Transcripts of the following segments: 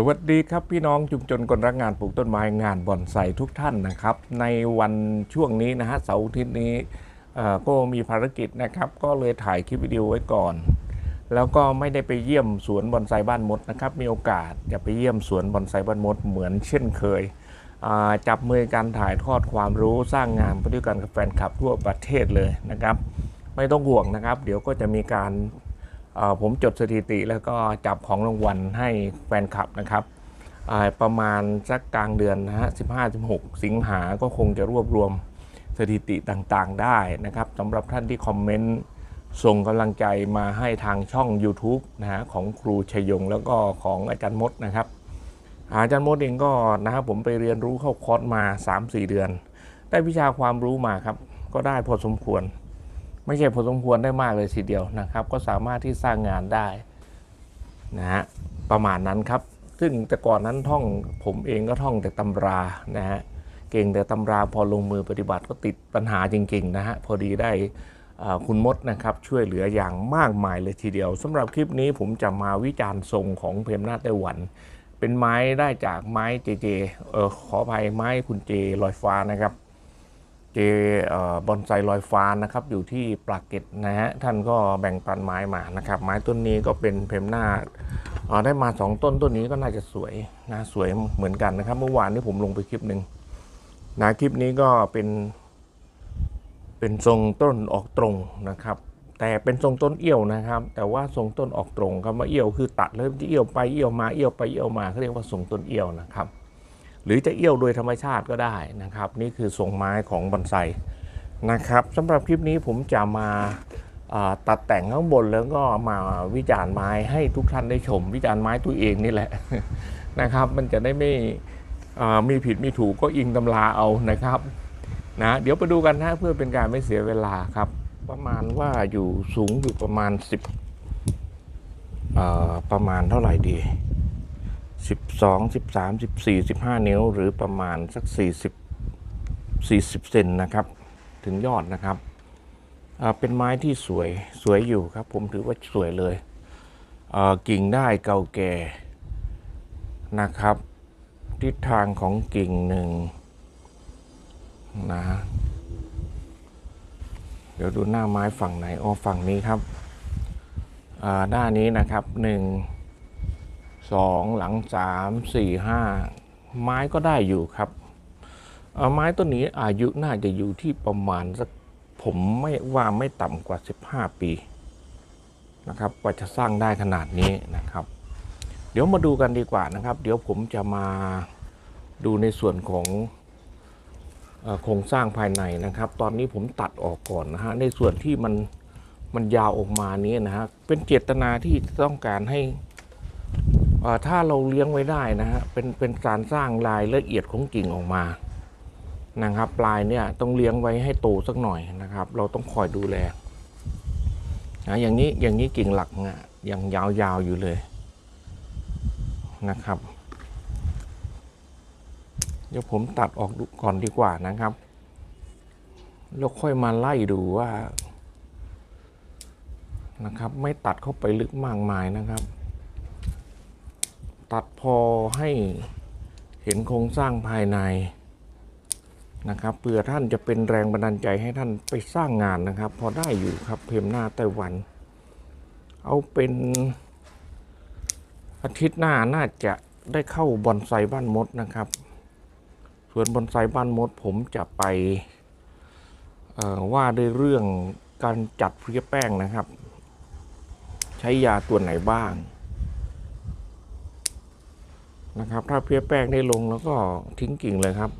สวัสดีครับพี่น้องชุมชนคนรักงานปลูกต้นไม้งานบอนไซทุกท่านนะครับ ในวันช่วงนี้นะฮะเสาร์อาทิตย์นี้ก็มีภารกิจนะครับ ก็เลยถ่ายคลิปวิดีโอไว้ก่อน แล้วก็ไม่ได้ไปเยี่ยมสวนบอนไซบ้านมดนะครับ มีโอกาสจะไปเยี่ยมสวนบอนไซบ้านมดเหมือนเช่นเคย จับมือกันถ่ายทอดความรู้สร้างงานไปด้วยกันกับแฟนคลับทั่วประเทศเลยนะครับ ไม่ต้องห่วงนะครับ เดี๋ยวก็จะมีการ ผมจดสถิติแล้วก็จับของรางวัลให้แฟนคลับนะครับประมาณสักกลางเดือนนะฮะ 15-16 สิงหาก็คงจะรวบรวมสถิติต่างๆได้นะครับสำหรับท่านที่คอมเมนต์ส่งกำลังใจมาให้ทางช่อง YouTube นะฮะของครูชยง แล้วก็ของอาจารย์มดนะครับ อาจารย์มดเองก็นะครับผมไปเรียนรู้เข้าคอร์สมา 3-4 เดือน ได้วิชาความรู้มาครับ ก็ได้พอสมควร ไม่ใช่พอสมควรได้มากเลยทีเดียวนะครับ ก็สามารถที่สร้างงานได้นะฮะประมาณนั้นครับ ซึ่งแต่ก่อนนั้นท่องผมเองก็ท่องแต่ตำรานะฮะเก่งแต่ตำราพอลงมือปฏิบัติก็ติดปัญหาจริงๆนะฮะพอดีได้คุณมดนะครับช่วยเหลืออย่างมากมายเลยทีเดียวสำหรับคลิปนี้ผมจะมาวิจารณ์ทรงของเพมนาไต้หวัน เป็นไม้ได้จากไม้เจเจเออขออภัยไม้คุณเจลอยฟ้านะครับ เจอบอนไซลอยฟ้านะครับอยู่ที่ปากเก็ดนะฮะท่านก็แบ่งปันไม้มานะครับไม้ต้นนี้ก็เป็นเพมนาดเอ่อได้มาสองต้นต้นนี้ก็น่าจะสวยนะสวยเหมือนกันนะครับ เมื่อวานนี้ผมลงไปคลิปหนึ่งนะคลิปนี้ก็เป็น เป็นทรงต้นออกตรงนะครับ แต่เป็นทรงต้นเอี้ยวนะครับ แต่ว่าทรงต้นออกตรงคำว่าเอี้ยวคือตัดแล้วจะเอี้ยวไปเอี้ยวมาเอี้ยวไปเอี้ยวมาเขาเรียกว่าทรงต้นเอี้ยวนะครับ หรือจะเอี้ยวโดยธรรมชาติก็ได้นะครับ นี่คือทรงไม้ของบอนไซนะครับสำหรับคลิปนี้ผมจะมาตัดแต่งข้างบนแล้วก็มาวิจารณ์ไม้ให้ทุกท่านได้ชม วิจารณ์ไม้ตัวเองนี่แหละนะครับ มันจะได้ไม่มีผิดมีถูกก็อิงตำราเอานะครับนะเดี๋ยวไปดูกันนะเพื่อเป็นการไม่เสียเวลาครับ ประมาณว่าอยู่สูงอยู่ประมาณ 10ประมาณเท่าไหร่ดี สิบสองสิบสามสิบสี่สิบห้านิ้ว หรือประมาณสักสี่สิบสี่สิบเซนนะครับ ถึงยอดนะครับ เป็นไม้ที่สวยสวยอยู่ครับ ผมถือว่าสวยเลยอ่ากิ่งได้เก่าแก่นะครับ ทิศทางของกิ่งหนึ่งนะเดี๋ยวดูหน้าไม้ฝั่งไหนอ๋อฝั่งนี้ครับด้านนี้นะครับหนึ่ง สองหลังสามสี่ห้าไม้ก็ได้อยู่ครับไม้ต้นนี้อายุน่าจะอยู่ที่ประมาณสักผมไม่ว่าไม่ต่ำกว่า 15 ปีนะครับกว่าจะสร้างได้ขนาดนี้นะครับ เดี๋ยวมาดูกันดีกว่านะครับ เดี๋ยวผมจะมาดูในส่วนของโครงสร้างภายในนะครับ ตอนนี้ผมตัดออกก่อนนะฮะในส่วนที่มันมันยาวออกมานี้นะฮะเป็นเจตนาที่ต้องการให้ ถ้าเราเลี้ยงไว้ได้นะฮะเป็นเป็นการสร้างรายละเอียดของกิ่งออกมานะครับปลายเนี่ยต้องเลี้ยงไว้ให้โตสักหน่อยนะครับ เราต้องคอยดูแลนะอย่างนี้อย่างนี้กิ่งหลักเนี่ยยังยาวๆอยู่เลยนะครับ เดี๋ยวผมตัดออกก่อนดีกว่านะครับแล้วค่อยมาไล่ดูว่านะครับ ไม่ตัดเข้าไปลึกมากมายนะครับ ตัดพอให้เห็นโครงสร้างภายในนะครับเผื่อท่านจะเป็นแรงบันดาลใจให้ท่านไปสร้างงานนะครับ พอได้อยู่ครับเพมหน้าไต้หวัน เอาเป็นอาทิตย์หน้าน่าจะได้เข้าบอนไซบ้านมดนะครับ ส่วนบอนไซบ้านมดผมจะไปว่าด้วยเรื่องการจัดเพลียแป้งนะครับ ใช้ยาตัวไหนบ้าง นะครับ ถ้าเพลียแป้งได้ลงแล้วก็ทิ้งกิ่งเลยครับ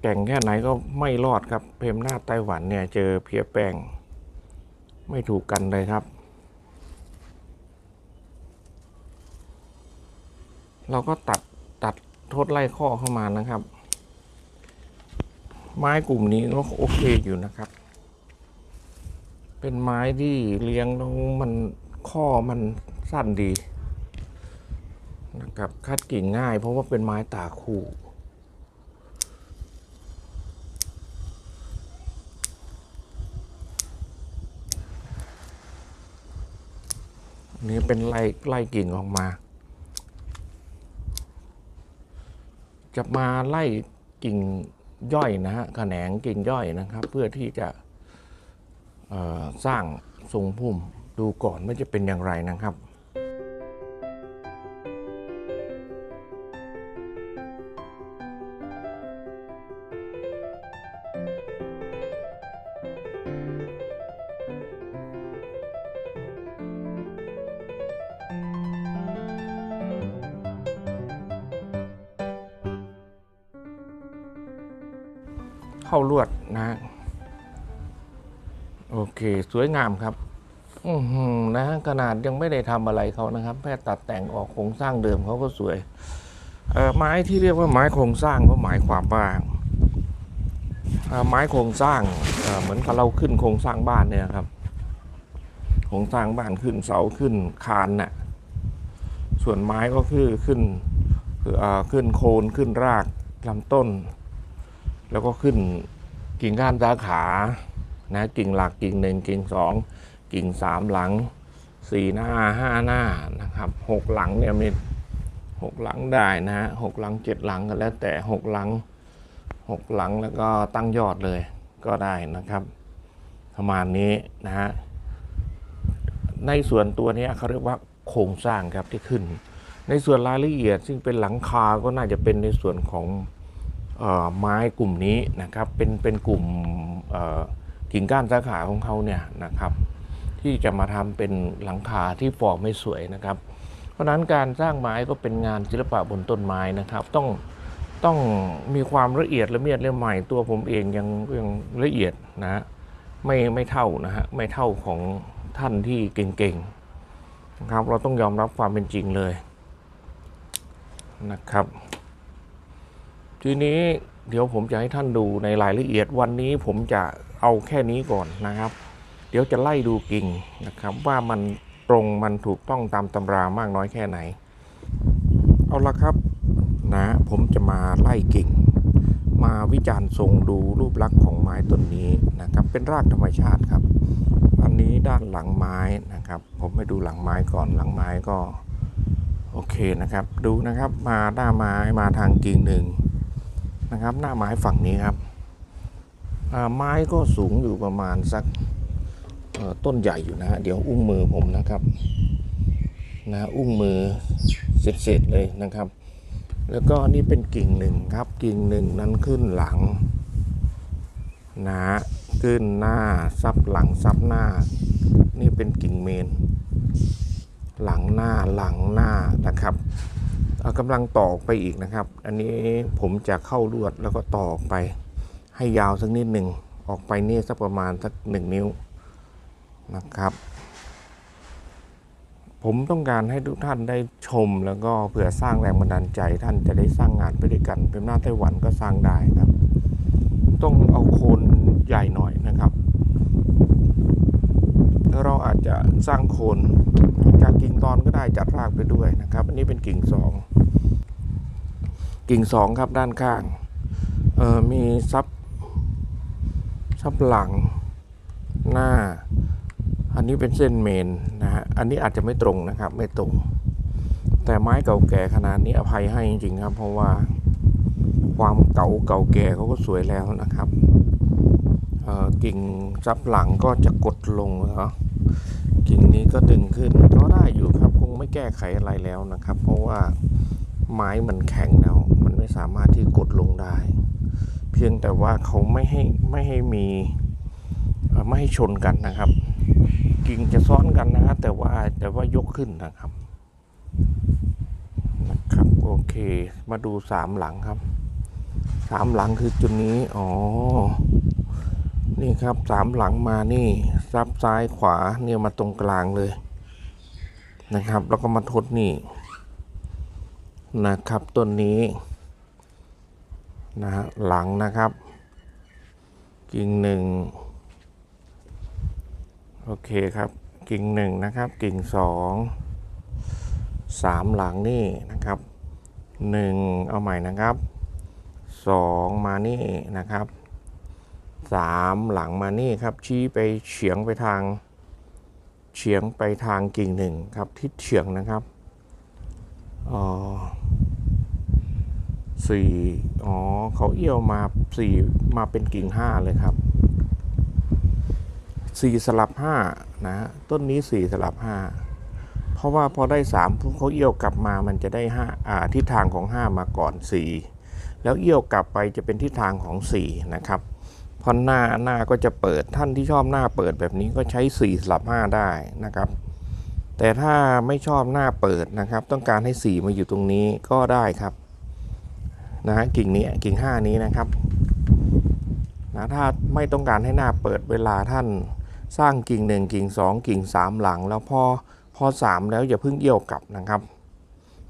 แก่งแค่ไหนก็ไม่รอดครับ เพมหน้าไต้หวันเนี่ยเจอเพลียแป้ง ไม่ถูกกันเลยครับ เราก็ตัดตัดทษไล่ข้อเข้ามานะครับ ไม้กลุ่มนี้ก็โอเคอยู่นะครับ เป็นไม้ที่เลี้ยงแล้วมันข้อมัน สั้นดีนะครับคัดกิ่งง่ายเพราะว่าเป็นไม้ตาคู่นี่เป็นไล่ไล่กิ่งออกมา จะมาไล่กิ่งย่อยนะฮะแขนงกิ่งย่อยนะครับ เพื่อที่จะสร้างทรงพุ่มดูก่อนว่าจะเป็นอย่างไรนะครับ เข้าลวดนะโอเค สวยงามครับ อืนะขนาดยังไม่ได้ทำอะไรเขานะครับ แค่ตัดแต่งออกโครงสร้างเดิมเขาก็สวยเอ่อไม้ที่เรียกว่าไม้โครงสร้างก็หมายความว่าไม้โครงสร้างเหมือนกับเราขึ้นโครงสร้างบ้านเนี่ยครับโครงสร้างบ้านขึ้นเสาขึ้นคานน่ะส่วนไม้ก็คือขึ้นคือขึ้นโคนขึ้นรากลำต้น แล้วก็ขึ้นกิ่งก้านสาขานะกิ่งหลักกิ่งหนึ่งกิ่งสองกิ่งสามหลังสี่หน้าห้าหน้านะครับหกหลังเนี่ยมีหกหลังได้นะฮะหกหลังเจ็ดหลังก็แล้วแต่หกหลังหกหลังแล้วก็ตั้งยอดเลยก็ได้นะครับประมาณนี้นะฮะในส่วนตัวนี้เขาเรียกว่าโครงสร้างครับที่ขึ้น ในส่วนรายละเอียดซึ่งเป็นหลังคาก็น่าจะเป็นในส่วนของ ไม้กลุ่มนี้นะครับเป็นเป็นกลุ่มกิ่งก้านสาขาของเขาเนี่ยนะครับที่จะมาทำเป็นหลังคาที่ฟอร์มไม่สวยนะครับ เพราะฉะนั้นการสร้างไม้ก็เป็นงานศิลปะบนต้นไม้นะครับ ต้องต้องมีความละเอียดละเมียดละไมตัวผมเองยังยังละเอียดนะฮะไม่ไม่เท่านะฮะไม่เท่าของท่านที่เก่งๆนะครับ เราต้องยอมรับความเป็นจริงเลยนะครับ ทีนี้เดี๋ยวผมจะให้ท่านดูในรายละเอียดวันนี้ผมจะเอาแค่นี้ก่อนนะครับ เดี๋ยวจะไล่ดูกิ่งนะครับว่ามันตรงมันถูกต้องตามตำรามากน้อยแค่ไหน เอาละครับนะผมจะมาไล่กิ่ง มาวิจารณ์ทรงดูรูปลักษณ์ของไม้ต้นนี้นะครับเป็นรากธรรมชาติครับ อันนี้ด้านหลังไม้นะครับ ผมให้ดูหลังไม้ก่อนหลังไม้ก็โอเคนะครับ ดูนะครับมาหน้าไม้มาทางกิ่งหนึ่ง นะครับ หน้าไม้ฝั่งนี้ครับไม้ก็สูงอยู่ประมาณสักต้นใหญ่อยู่นะฮะเดี๋ยวอุ้งมือผมนะครับนะอุ้งมือเสร็จๆเลยนะครับ แล้วก็นี่เป็นกิ่งหนึ่งครับ กิ่งหนึ่งนั้นขึ้นหลังนะขึ้นหน้าซับหลังซับหน้า นี่เป็นกิ่งเมน หลังหน้าหลังหน้านะครับ กำลังต่อกไปอีกนะครับ อันนี้ผมจะเข้าลวดแล้วก็ต่อออกไป ให้ยาวสักนิดหนึ่งออกไปนี่สักประมาณสักหนึ่งนิ้วนะครับ ผมต้องการให้ทุกท่านได้ชมแล้วก็เผื่อสร้างแรงบันดาลใจท่านจะได้สร้างงานไปด้วยกัน เป็นหน้าไต้หวันก็สร้างได้ครับ ต้องเอาโคนใหญ่หน่อยนะครับ เราอาจจะสร้างโคน กิ่งตอนก็ได้จัดรากไปด้วยนะครับ อันนี้เป็นกิ่งสองกิ่งสองครับด้านข้างเออมีซับซับหลังหน้า อันนี้เป็นเส้นเมนนะฮะอันนี้อาจจะไม่ตรงนะครับ ไม่ตรง แต่ไม้เก่าแก่ขนาดนี้อภัยให้จริงๆครับ เพราะว่าความเก่าเก่าแก่เขาก็สวยแล้วนะครับกิ่งซับหลังก็จะกดลงเหรอ งนี้ก็ดึงขึ้นก็ได้อยู่ครับคงไม่แก้ไขอะไรแล้วนะครับ เพราะว่าไม้มันแข็งแล้ว มันไม่สามารถที่กดลงได้ เพียงแต่ว่าเขาไม่ให้ไม่ให้มีไม่ให้ชนกันนะครับ กิ่งจะซ้อนกันนะครับแต่ว่าแต่ว่ายกขึ้นนะครับนะครับโอเค มาดูสามหลังครับสามหลังคือจุดนี้ อ๋อ นี่ครับสามหลังมานี่ ซับซ้ายขวาเนี่ยมาตรงกลางเลยนะครับ แล้วก็มาทดนี่นะครับต้นนี้นะฮะหลังนะครับกิ่งหนึ่งโอเคครับกิ่งหนึ่งนะครับ กิ่งสองสามหลังนี่นะครับหนึ่งเอาใหม่นะครับสองมานี่นะครับ สามหลังมานี่ครับ ชี้ไปเฉียงไปทางเฉียงไปทางกิ่งหนึ่งครับ ทิศเฉียงนะครับอ๋อสี่อ๋อเขาเอี้ยวมาสี่มาเป็นกิ่งห้าเลยครับสี่สลับห้านะต้นนี้สี่สลับห้าเพราะว่าพอได้สามเขาเอี้ยวกลับมามันจะได้ห้าอ่าทิศทางของห้ามาก่อนสี่แล้วเอี้ยวกลับไปจะเป็นทิศทางของสี่นะครับ พราะหน้าหน้าก็จะเปิดท่านที่ชอบหน้าเปิดแบบนี้ก็ใช้4สลับ5ได้นะครับ แต่ถ้าไม่ชอบหน้าเปิดนะครับ ต้องการให้ 4 มาอยู่ตรงนี้ก็ได้ครับนะฮะกิ่งนี้กิ่ง 5 นี้นะครับนะถ้าไม่ต้องการให้หน้าเปิดเวลาท่านสร้างกิ่ง 1 กิ่ง 2 กิ่ง 3 หลัง แล้วพอพอ 3 แล้วอย่าเพิ่งเอี้ยวกลับนะครับ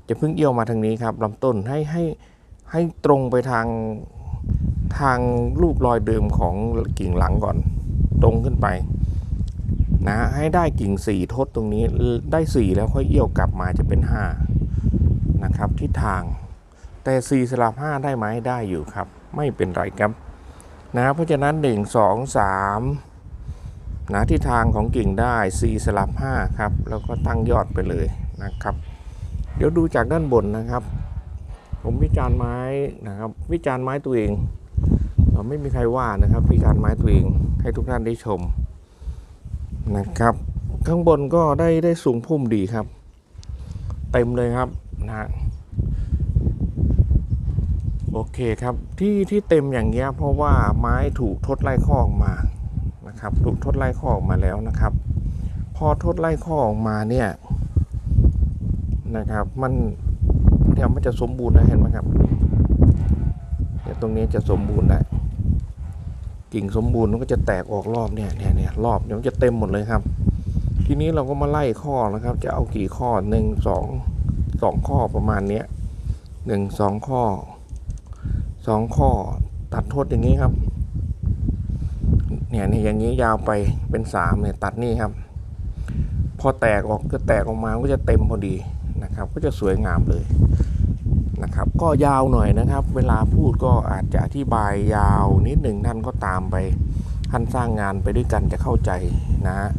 อย่าเพิ่งเอี้ยวมาทางนี้ครับลำต้นให้ให้ให้ตรงไปทาง ทางรูปรอยเดิมของกิ่งหลังก่อน ตรงขึ้นไป นะให้ได้กิ่งสี่ทดตรงนี้ได้สี่แล้วค่อยเอี้ยวกลับมาจะเป็นห้านะครับทิศทาง แต่สี่สลับห้าได้ไหมได้อยู่ครับ ไม่เป็นไรครับนะเพราะฉะนั้นหนึ่งสองสามนะทิศทางของกิ่งได้สี่สลับห้าครับ แล้วก็ตั้งยอดไปเลยนะครับ เดี๋ยวดูจากด้านบนนะครับ ผมวิจารณ์ไม้นะครับ วิจารณ์ไม้ตัวเอง ไม่มีใครว่านะครับพิการไม้ตัวเองให้ทุกท่านได้ชมนะครับ ข้างบนก็ได้ได้สูงพุ่มดีครับ เต็มเลยครับนะโอเคครับที่ที่เต็มอย่างเงี้ยเพราะว่าไม้ถูกทดไล่ข้อออกมานะครับ ถูกทดไล่ข้อออกมาแล้วนะครับ พอทดไล่ข้อออกมาเนี่ยนะครับ มันเดี๋ยวมันจะสมบูรณ์นะเห็นไหมครับ เดี๋ยวตรงนี้จะสมบูรณ์ได้ กิ่งสมบูรณ์มันก็จะแตกออกรอบเนี่ยเนี่ยเนี่ยรอบเดี๋ยมันจะเต็มหมดเลยครับ ทีนี้เราก็มาไล่ข้อนะครับ จะเอากี่ข้อหนึ่งสองสองข้อประมาณเนี้ยหนึ่งสองข้อสองข้อตัดโทษอย่างนี้ครับเนี่ยเนี่ยอย่างนี้ยาวไปเป็นสามเนี่ยตัดนี่ครับ พอแตกออกก็แตกออกมาก็จะเต็มพอดีนะครับ ก็จะสวยงามเลย ก็ยาวหน่อยนะครับ เวลาพูดก็อาจจะอธิบายยาวนิดหนึ่งท่านก็ตามไปท่านสร้างงานไปด้วยกันจะเข้าใจนะฮะ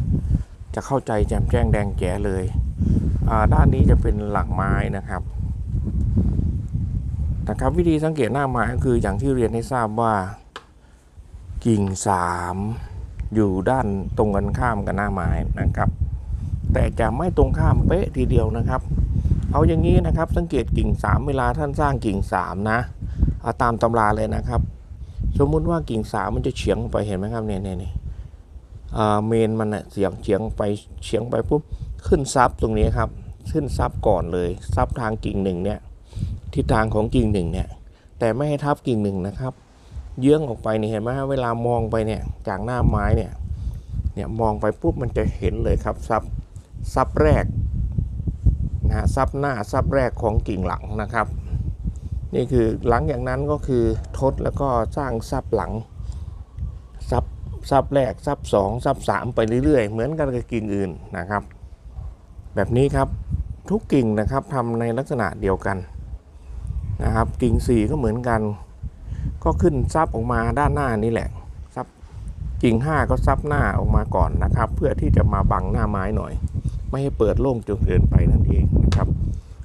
จะเข้าใจแจ่มแจ้งแดงแจ๋เลยอ่าด้านนี้จะเป็นหลังไม้นะครับนะครับวิธีสังเกตหน้าไม้ก็คืออย่างที่เรียนให้ทราบว่ากิ่งสามอยู่ด้านตรงกันข้ามกับหน้าไม้นะครับ แต่จะไม่ตรงข้ามเป๊ะทีเดียวนะครับ เอาอย่างนี้นะครับ สังเกตกิ่ง 3 เวลาท่านสร้างกิ่ง 3 นะเอาตามตำราเลยนะครับ สมมุติว่ากิ่ง 3 มันจะเฉียงไปเห็นไหมครับเนี่ยเนี่ยเนี่ยเมนมันเน่ยเฉียงเฉียงไปเฉียงไปปุ๊บขึ้นซับตรงนี้ครับ ขึ้นซับก่อนเลยซับทางกิ่งหนึ่งเนี่ยทิศทางของกิ่งหนึ่งเนี่ยแต่ไม่ให้ทับกิ่งหนึ่งนะครับ เยื้องออกไปนี่เห็นไหมเวลามองไปเนี่ยจากหน้าไม้เนี่ยเนี่ยมองไปปุ๊บมันจะเห็นเลยครับซับซับแรก นะซับหน้าซับแรกของกิ่งหลังนะครับ นี่คือหลังอย่างนั้นก็คือทดแล้วก็สร้างซับหลังซับซับแรกซับสองซับสามไปเรื่อยๆ เหมือนกันกับกิ่งอื่นนะครับ แบบนี้ครับทุกกิ่งนะครับทำในลักษณะเดียวกันนะครับ กิ่งสี่ก็เหมือนกัน ก็ขึ้นซับออกมาด้านหน้านี่แหละซับกิ่งห้าก็ซับหน้าออกมาก่อนนะครับ เพื่อที่จะมาบังหน้าไม้หน่อย ไม่ให้เปิดโล่งจนเกินไปนั่นเองนะครับ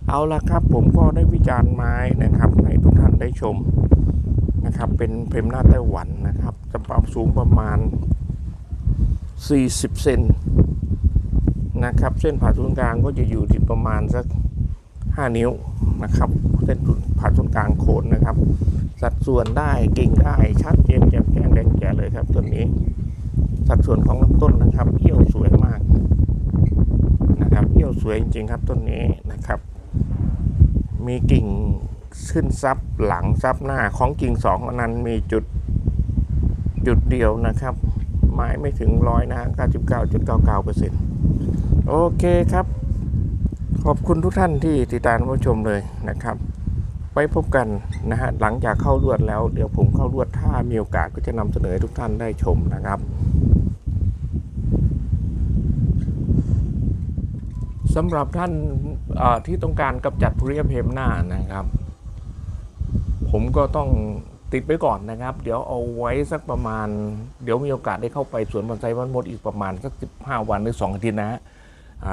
เอาละครับผมก็ได้วิจารณ์ไม้นะครับให้ทุกท่านได้ชมนะครับ เป็นเพมหน้าไต้หวันนะครับจะปรับสูงประมาณ 40 เซนนะครับ เส้นผ่าศูนย์กลางก็จะอยู่ที่ประมาณสัก 5 นิ้วนะครับเส้นผ่าศูนย์กลางโคนนะครับ สัดส่วนได้กิ่งได้ชัดเจนแจ่มแจ้งแดงแจ๋เลยครับต้นนี้ สัดส่วนของลำต้นนะครับเอี้ยวสวยมาก นะครับเอี้ยวสวยจริงๆครับต้นนี้นะครับ มีกิ่งขึ้นซับหลังซับหน้าของกิ่งสองอันนั้นมีจุดจุดเดียวนะครับ ไม้ไม่ถึงร้อยนะ99.99%โอเคครับ ขอบคุณทุกท่านที่ติดตามรับชมเลยนะครับไปพบกันนะฮะหลังจากเข้าลวดแล้ว เดี๋ยวผมเข้าลวดถ้ามีโอกาสก็จะนำเสนอให้ทุกท่านได้ชมนะครับ สำหรับท่านที่ต้องการกำจัดทุเรียเพมหน้านะครับ ผมก็ต้องติดไว้ก่อนนะครับ เดี๋ยวเอาไว้สักประมาณ เดี๋ยวมีโอกาสได้เข้าไปสวนบอนไซบ้านมดอีกประมาณสัก 15 วันหรือ2อาทิตย์นะฮะ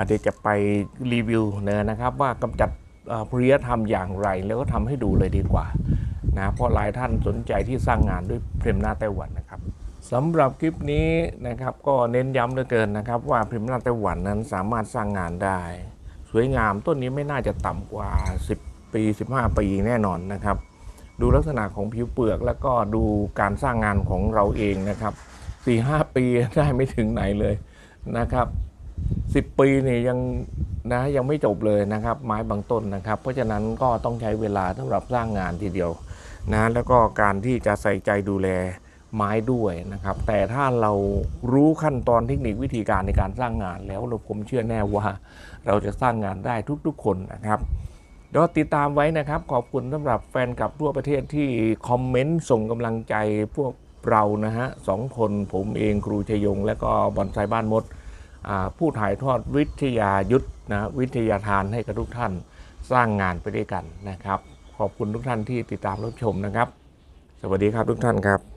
เดี๋ยวจะไปรีวิวเนยนะครับ ว่ากำจัดเอ่อปริยธรรมอย่างไร แล้วก็ทำให้ดูเลยดีกว่านะเพราะหลายท่านสนใจที่สร้างงานด้วยเพมหน้าไต้หวันนะ สำหรับคลิปนี้นะครับก็เน้นย้ำเหลือเกินนะครับ ว่าพรมหน้าไต้หวันนั้นสามารถสร้างงานได้ สวยงามต้นนี้ไม่น่าจะต่ำกว่า 10 ปี 15 ปีแน่นอนนะครับ ดูลักษณะของผิวเปลือกแล้วก็ดูการสร้างงานของเราเองนะครับ 4 5 ปีได้ไม่ถึงไหนเลยนะครับ 10 ปีเนี่ยยังนะยังไม่จบเลยนะครับ ไม้บางต้นนะครับ เพราะฉะนั้นก็ต้องใช้เวลาสำหรับสร้างงานทีเดียวนะแล้วก็การที่จะใส่ใจดูแล ไม้ด้วยนะครับ แต่ถ้าเรารู้ขั้นตอนเทคนิควิธีการในการสร้างงานแล้วเราผมเชื่อแน่ว่า เราจะสร้างงานได้ทุกๆคนนะครับเดี๋ยวติดตามไว้นะครับ ขอบคุณสำหรับแฟนคลับทั่วประเทศที่คอมเมนต์ส่งกำลังใจพวกเรานะฮะสองคนผมเองครูชยง และก็บอนไซบ้านมด ผู้ถ่ายทอดวิทยายุทธนะวิทยาทานให้กับทุกท่านสร้างงานไปด้วยกันนะครับ ขอบคุณทุกท่านที่ติดตามรับชมนะครับ สวัสดีครับทุกท่านครับ